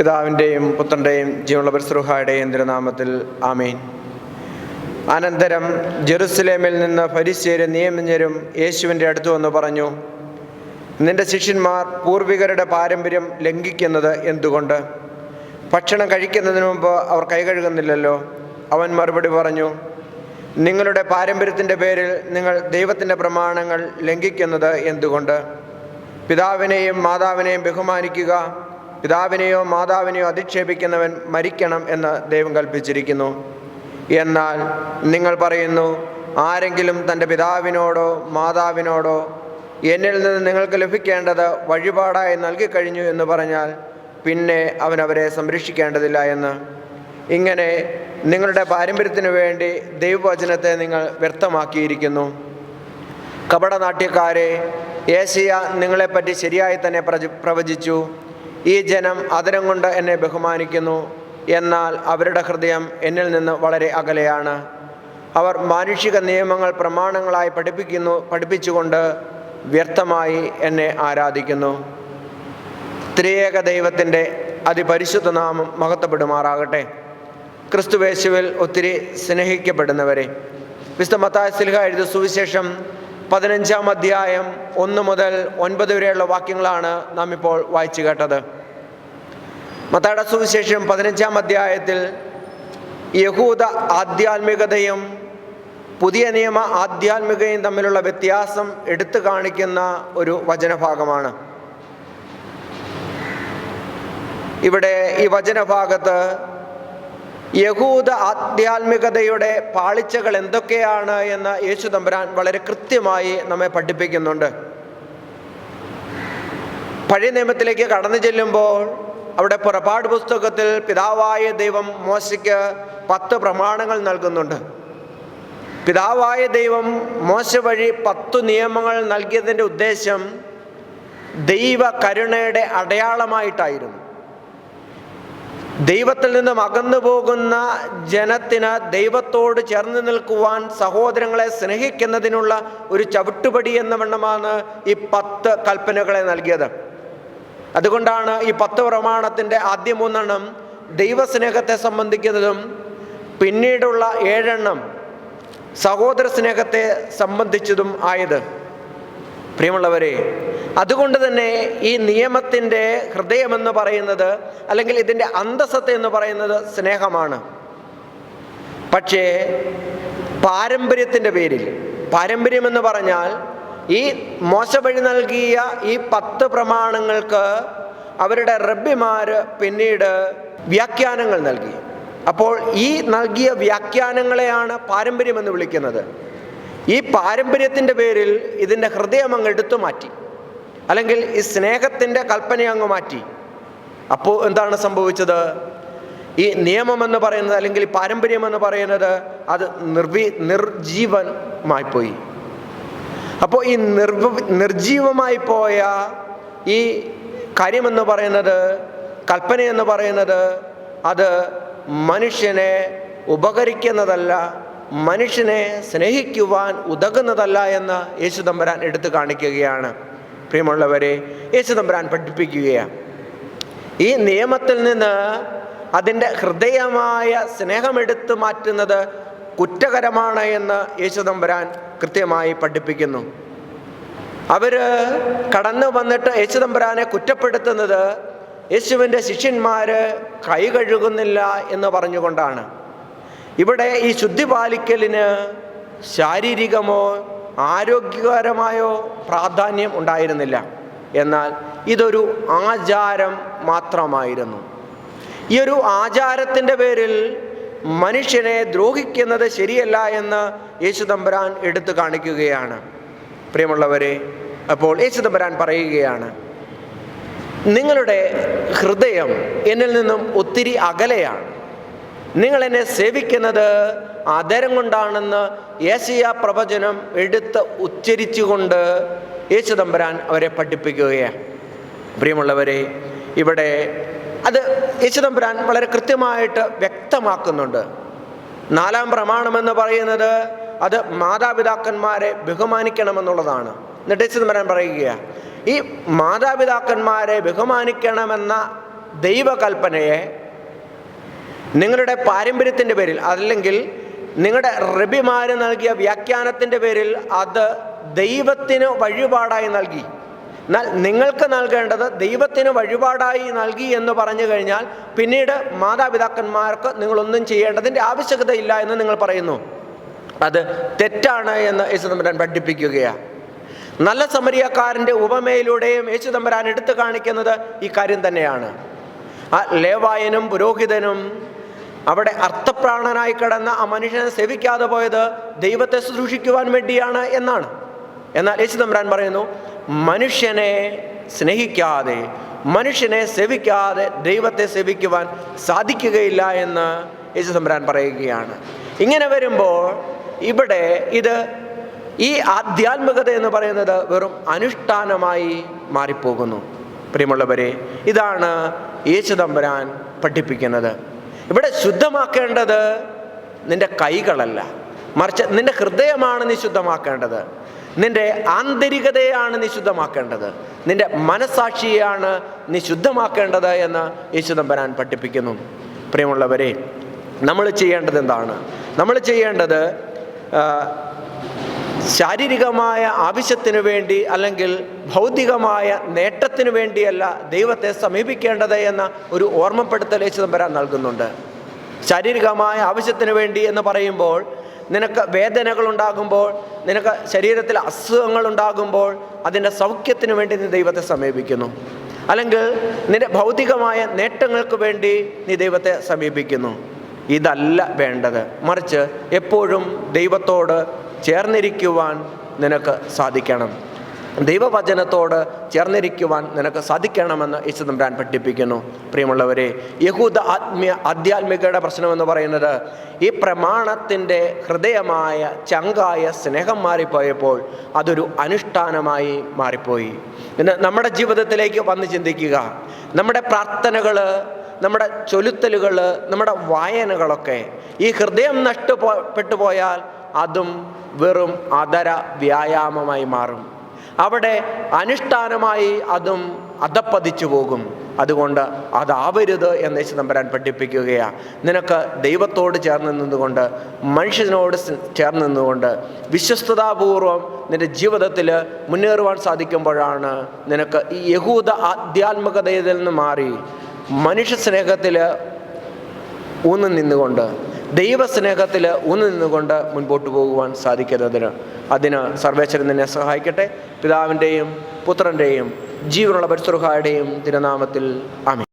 പിതാവിന്റെയും പുത്രന്റെയും ജീവനുള്ള പരിസൃഹായുടെയും തിരുനാമത്തിൽ ആമേൻ. അനന്തരം ജെറുസലേമിൽ നിന്ന് ഫരിസ്യരും നിയമജ്ഞരും യേശുവിന്റെ അടുത്ത് വന്ന് പറഞ്ഞു നിന്റെ ശിഷ്യന്മാർ പൂർവികരുടെ പാരമ്പര്യം ലംഘിക്കുന്നത് എന്തുകൊണ്ട്? ഭക്ഷണം കഴിക്കുന്നതിന് മുമ്പ് അവർ കൈ കഴുകുന്നില്ലല്ലോ. അവൻ മറുപടി പറഞ്ഞു നിങ്ങളുടെ പാരമ്പര്യത്തിന്റെ പേരിൽ നിങ്ങൾ ദൈവത്തിന്റെ പ്രമാണങ്ങൾ ലംഘിക്കുന്നത് എന്തുകൊണ്ട്? പിതാവിനെയും മാതാവിനെയും ബഹുമാനിക്കുക പിതാവിനെയോ മാതാവിനെയോ അധിക്ഷേപിക്കുന്നവൻ മരിക്കണം എന്ന് ദൈവം കൽപ്പിച്ചിരിക്കുന്നു. എന്നാൽ നിങ്ങൾ പറയുന്നു ആരെങ്കിലും തന്റെ പിതാവിനോടോ മാതാവിനോടോ എന്നിൽ നിന്ന് നിങ്ങൾക്ക് ലഭിക്കേണ്ടത് വഴിപാടായി നൽകിക്കഴിഞ്ഞു എന്ന് പറഞ്ഞാൽ പിന്നെ അവൻ അവരെ സംരക്ഷിക്കേണ്ടതില്ല എന്ന്. ഇങ്ങനെ നിങ്ങളുടെ പാരമ്പര്യത്തിനു വേണ്ടി ദൈവവചനത്തെ നിങ്ങൾ വ്യക്തമാക്കിയിരിക്കുന്നു കപടനാട്യക്കാരെ ഏഷ്യ നിങ്ങളെപ്പറ്റി ശരിയായി തന്നെ പ്രവചിച്ചു. ഈ ജനം അതരം കൊണ്ട് എന്നെ ബഹുമാനിക്കുന്നു. എന്നാൽ അവരുടെ ഹൃദയം എന്നിൽ നിന്ന് വളരെ അകലെയാണ്. അവർ മാനുഷിക നിയമങ്ങൾ പ്രമാണങ്ങളായി പഠിപ്പിക്കുന്നു പഠിപ്പിച്ചുകൊണ്ട് വ്യർത്ഥമായി എന്നെ ആരാധിക്കുന്നു. ത്രിയേക ദൈവത്തിന്റെ അതിപരിശുദ്ധ നാമം മഹത്വപ്പെടുമാറാകട്ടെ. ക്രിസ്തുവേശുവിൽ ഒത്തിരി സ്നേഹിക്കപ്പെടുന്നവരെ. വിശുദ്ധ മത്തായ സിൽഹ എഴുതിയ സുവിശേഷം പതിനഞ്ചാം അധ്യായം ഒന്ന് മുതൽ ഒൻപത് വരെയുള്ള വാക്യങ്ങളാണ് നാം ഇപ്പോൾ വായിച്ചു കേട്ടത്. മത്താട സുവിശേഷം പതിനഞ്ചാം അധ്യായത്തിൽ യഹൂദ ആധ്യാത്മികതയും പുതിയ നിയമ ആധ്യാത്മികതയും തമ്മിലുള്ള വ്യത്യാസം എടുത്തു കാണിക്കുന്ന ഒരു വചനഭാഗമാണ്. ഇവിടെ ഈ വചനഭാഗത്ത് യഹൂദ ആധ്യാത്മികതയുടെ പാളിച്ചകൾ എന്തൊക്കെയാണ് എന്ന് യേശു തമ്പുരാൻ വളരെ കൃത്യമായി നമ്മെ പഠിപ്പിക്കുന്നുണ്ട്. പഴയ നിയമത്തിലേക്ക് കടന്നു ചെല്ലുമ്പോൾ അവിടെ പുറപ്പാട് പുസ്തകത്തിൽ പിതാവായ ദൈവം മോശയ്ക്ക് പത്ത് പ്രമാണങ്ങൾ നൽകുന്നുണ്ട്. പിതാവായ ദൈവം മോശ വഴി പത്തു നിയമങ്ങൾ നൽകിയതിന്റെ ഉദ്ദേശം ദൈവ കരുണയുടെ അടയാളമായിട്ടായിരുന്നു. ദൈവത്തിൽ നിന്നും അകന്നു പോകുന്ന ജനത്തിന് ദൈവത്തോട് ചേർന്ന് നിൽക്കുവാൻ സഹോദരങ്ങളെ സ്നേഹിക്കുന്നതിനുള്ള ഒരു ചവിട്ടുപടി എന്ന വണ്ണമാണ് ഈ പത്ത് കൽപ്പനകളെ നൽകിയത്. അതുകൊണ്ടാണ് ഈ പത്ത് പ്രമാണത്തിന്റെ ആദ്യ മൂന്നെണ്ണം ദൈവസ്നേഹത്തെ സംബന്ധിക്കുന്നതും പിന്നീടുള്ള ഏഴെണ്ണം സഹോദര സ്നേഹത്തെ സംബന്ധിച്ചതും ആയത്. പ്രിയമുള്ളവരെ അതുകൊണ്ട് തന്നെ ഈ നിയമത്തിന്റെ ഹൃദയമെന്ന് പറയുന്നത് അല്ലെങ്കിൽ ഇതിന്റെ അന്തസ്സത്ത് എന്ന് പറയുന്നത് സ്നേഹമാണ്. പക്ഷേ പാരമ്പര്യത്തിന്റെ പേരിൽ പാരമ്പര്യമെന്ന് പറഞ്ഞാൽ ഈ മോശവഴി നൽകിയ ഈ പത്ത് പ്രമാണങ്ങൾക്ക് അവരുടെ റബ്ബിമാർ പിന്നീട് വ്യാഖ്യാനങ്ങൾ നൽകി. അപ്പോൾ ഈ നൽകിയ വ്യാഖ്യാനങ്ങളെയാണ് പാരമ്പര്യമെന്ന് വിളിക്കുന്നത്. ഈ പാരമ്പര്യത്തിന്റെ പേരിൽ ഇതിന്റെ ഹൃദയം അങ്ങ് എടുത്തു മാറ്റി. അല്ലെങ്കിൽ ഈ സ്നേഹത്തിന്റെ കൽപ്പന അങ്ങ് മാറ്റി. അപ്പോൾ എന്താണ് സംഭവിച്ചത്? ഈ നിയമം എന്ന് പറയുന്നത് അല്ലെങ്കിൽ പാരമ്പര്യം എന്ന് പറയുന്നത് അത് നിർവി നിർജീവമായിപ്പോയി. അപ്പോൾ ഈ നിർവ നിർജീവമായി പോയ ഈ കാര്യമെന്ന് പറയുന്നത് കൽപ്പന എന്ന് പറയുന്നത് അത് മനുഷ്യനെ ഉപകരിക്കുന്നതല്ല മനുഷ്യനെ സ്നേഹിക്കുവാൻ ഉതകുന്നതല്ല എന്ന് യേശു തമ്പുരാൻ എടുത്തു കാണിക്കുകയാണ്. പ്രിയമുള്ളവരെ യേശു തമ്പുരാൻ പഠിപ്പിക്കുകയാണ്. ഈ നിയമത്തിൽ നിന്ന് അതിന്റെ ഹൃദയമായ സ്നേഹമെടുത്തു മാറ്റുന്നത് കുറ്റകരമാണ് എന്ന് യേശു തമ്പുരാൻ കൃത്യമായി പഠിപ്പിക്കുന്നു. അവർ കടന്നു വന്നിട്ട് യേശു തമ്പുരാനെ കുറ്റപ്പെടുത്തുന്നത് യേശുവിന്റെ ശിഷ്യന്മാർ കൈ കഴുകുന്നില്ല എന്ന് പറഞ്ഞുകൊണ്ടാണ്. ഇവിടെ ഈ ശുദ്ധി പാലിക്കലിന് ശാരീരികമോ ആരോഗ്യകരമായോ പ്രാധാന്യം ഉണ്ടായിരുന്നില്ല. എന്നാൽ ഇതൊരു ആചാരം മാത്രമായിരുന്നു. ഈ ഒരു ആചാരത്തിന്റെ പേരിൽ മനുഷ്യനെ ദ്രോഹിക്കുന്നത് ശരിയല്ല എന്ന് യേശുദമ്പരാൻ എടുത്തു കാണിക്കുകയാണ്. പ്രിയമുള്ളവരെ അപ്പോൾ യേശുദമ്പരാൻ പറയുകയാണ് നിങ്ങളുടെ ഹൃദയം എന്നിൽ നിന്നും ഒത്തിരി അകലെയാണ്. നിങ്ങൾ എന്നെ സേവിക്കുന്നത് ആദരം കൊണ്ടാണെന്ന് യേശയ പ്രവചനം എടുത്ത് ഉച്ചരിച്ചുകൊണ്ട് യേശു അവരെ പഠിപ്പിക്കുകയാണ്. പ്രിയമുള്ളവരെ ഇവിടെ അത് യേശു വളരെ കൃത്യമായിട്ട് വ്യക്തമാക്കുന്നുണ്ട്. നാലാം പ്രമാണമെന്ന് പറയുന്നത് അത് മാതാപിതാക്കന്മാരെ ബഹുമാനിക്കണമെന്നുള്ളതാണ്. എന്നിട്ട് യേശു തമ്പുരാൻ ഈ മാതാപിതാക്കന്മാരെ ബഹുമാനിക്കണമെന്ന ദൈവകൽപ്പനയെ നിങ്ങളുടെ പാരമ്പര്യത്തിന്റെ പേരിൽ അല്ലെങ്കിൽ നിങ്ങളുടെ റബിമാർ നൽകിയ വ്യാഖ്യാനത്തിന്റെ പേരിൽ അത് ദൈവത്തിന് വഴിപാടായി നൽകി. എന്നാൽ നിങ്ങൾക്ക് നൽകേണ്ടത് ദൈവത്തിന് വഴിപാടായി നൽകി എന്ന് പറഞ്ഞു കഴിഞ്ഞാൽ പിന്നീട് മാതാപിതാക്കന്മാർക്ക് നിങ്ങളൊന്നും ചെയ്യേണ്ടതിന്റെ ആവശ്യകതയില്ല എന്ന് നിങ്ങൾ പറയുന്നു. അത് തെറ്റാണ് എന്ന് യേശുദമ്പരാൻ പഠിപ്പിക്കുകയാണ് നല്ല സമരിയക്കാരന്റെ ഉപമയിലൂടെയും യേശുദമ്പരാൻ എടുത്തു കാണിക്കുന്നത് ഈ കാര്യം തന്നെയാണ്. ആ ലേവായനും പുരോഹിതനും അവിടെ അർത്ഥപ്രാണനായി കിടന്ന ആ മനുഷ്യനെ സേവിക്കാതെ പോയത് ദൈവത്തെ ശുശ്രൂഷിക്കുവാൻ വേണ്ടിയാണ് എന്നാണ്. എന്നാൽ യേശു തമ്പുരാൻ പറയുന്നു മനുഷ്യനെ സ്നേഹിക്കാതെ മനുഷ്യനെ സേവിക്കാതെ ദൈവത്തെ സേവിക്കുവാൻ സാധിക്കുകയില്ല എന്ന് യേശു തമ്പുരാൻ പറയുകയാണ്. ഇങ്ങനെ വരുമ്പോൾ ഇവിടെ ഇത് ഈ ആധ്യാത്മികത എന്ന് പറയുന്നത് വെറും അനുഷ്ഠാനമായി മാറിപ്പോകുന്നു. പ്രിയമുള്ളവരെ ഇതാണ് യേശു തമ്പുരാൻ പഠിപ്പിക്കുന്നത്. ഇവിടെ ശുദ്ധമാക്കേണ്ടത് നിന്റെ കൈകളല്ല. മറിച്ച് നിന്റെ ഹൃദയമാണ് നീ ശുദ്ധമാക്കേണ്ടത്. നിന്റെ ആന്തരികതയാണ് നീ ശുദ്ധമാക്കേണ്ടത്. നിന്റെ മനസാക്ഷിയാണ് നീ ശുദ്ധമാക്കേണ്ടത് എന്ന് യേശുദമ്പരാൻ പഠിപ്പിക്കുന്നു. പ്രിയമുള്ളവരെ നമ്മൾ ചെയ്യേണ്ടത് എന്താണ്? നമ്മൾ ചെയ്യേണ്ടത് ശാരീരികമായ ആവശ്യത്തിന് വേണ്ടി അല്ലെങ്കിൽ ഭൗതികമായ നേട്ടത്തിന് വേണ്ടിയല്ല ദൈവത്തെ സമീപിക്കേണ്ടത് എന്ന ഒരു ഓർമ്മപ്പെടുത്തൽ യേശുദമ്പരാൻ നൽകുന്നുണ്ട്. ശാരീരികമായ ആവശ്യത്തിന് വേണ്ടി എന്ന് പറയുമ്പോൾ നിനക്ക് വേദനകൾ ഉണ്ടാകുമ്പോൾ നിനക്ക് ശരീരത്തിൽ അസുഖങ്ങൾ ഉണ്ടാകുമ്പോൾ അതിന്റെ സൗഖ്യത്തിന് വേണ്ടി നീ ദൈവത്തെ സമീപിക്കുന്നു. അല്ലെങ്കിൽ നിന്റെ ഭൗതികമായ നേട്ടങ്ങൾക്ക് വേണ്ടി നീ ദൈവത്തെ സമീപിക്കുന്നു. ഇതല്ല വേണ്ടത്. മറിച്ച് എപ്പോഴും ദൈവത്തോട് ചേർന്നിരിക്കുവാൻ നിനക്ക് സാധിക്കണം. ദൈവവചനത്തോട് ചേർന്നിരിക്കുവാൻ നിനക്ക് സാധിക്കണമെന്ന് യേശുദമ്പുരാൻ പഠിപ്പിക്കുന്നു. പ്രിയമുള്ളവരെ യഹൂദ ആത്മീയ ആധ്യാത്മികയുടെ പ്രശ്നമെന്ന് പറയുന്നത് ഈ പ്രമാണത്തിന്റെ ഹൃദയമായ ചങ്കായ സ്നേഹം മാറിപ്പോയപ്പോൾ അതൊരു അനുഷ്ഠാനമായി മാറിപ്പോയി. ഇന്ന് നമ്മുടെ ജീവിതത്തിലേക്ക് വന്ന് ചിന്തിക്കുക. നമ്മുടെ പ്രാർത്ഥനകൾ നമ്മുടെ ചൊലുത്തലുകൾ നമ്മുടെ വായനകളൊക്കെ ഈ ഹൃദയം നഷ്ടപ്പെട്ടു പോയാൽ അതും വെറും അതര വ്യായാമമായി മാറും. അവിടെ അനുഷ്ഠാനമായി അതും അധപ്പതിച്ചു പോകും. അതുകൊണ്ട് അതാവരുത് എന്ന് യേശു തമ്പരാൻ പഠിപ്പിക്കുകയാണ് നിനക്ക് ദൈവത്തോട് ചേർന്ന് നിന്നുകൊണ്ട് മനുഷ്യനോട് ചേർന്ന് നിന്നുകൊണ്ട് വിശ്വസ്തതാപൂർവം നിന്റെ ജീവിതത്തിൽ മുന്നേറുവാൻ സാധിക്കുമ്പോഴാണ് നിനക്ക് ഈ യഹൂദ ആധ്യാത്മികതയിൽ നിന്ന് മാറി മനുഷ്യ സ്നേഹത്തിൽ ഊന്നു നിന്നുകൊണ്ട് ദൈവസ്നേഹത്തിൽ ഊന്നു നിന്നുകൊണ്ട് മുൻപോട്ട് പോകുവാൻ സാധിക്കുന്നതിന് അതിന് സർവേശ്വരൻ നിന്നെ സഹായിക്കട്ടെ. പിതാവിന്റെയും പുത്രന്റെയും ജീവനുള്ള പരിസുറുഹായുടെയും തിരുനാമത്തിൽ ആമി